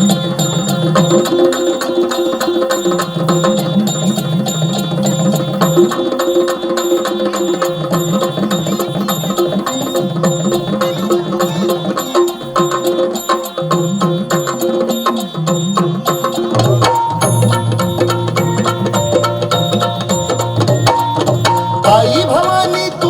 Thank you.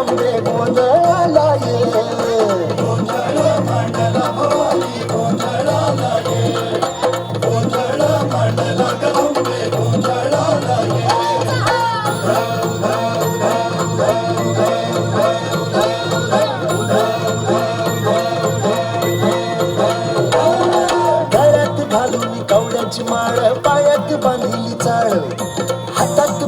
गंबे गोंधळाला ये गळ्यात घालून कवड्याची माळ पायात बांधली चाळ. हातात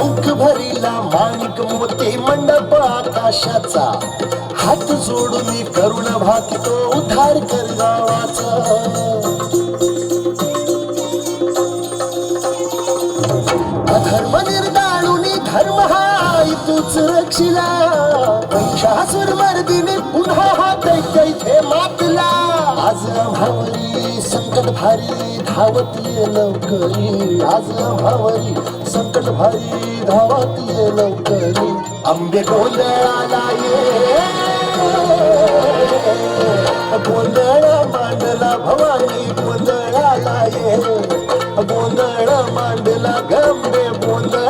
चौक भरीला माणिक मोती मंडप आकाशाचा हात जोडून करुण भाकितो उद्धार कर गावाचा. अधर्म निर्दाळून धर्म हाय तूच रक्षिला. महिषासुर मर्दिनी पुन्हा हा दैत्य मातला. आज भावरी संकट भारी धावत लवकरी. आज भावरी संकट भारी धावत ये लवकरी. आंबे गोंधळाला ये. गोंधळ मांडला भवानी गोंधळाला ये. गोंधळ मांडला गंबे गोंधळ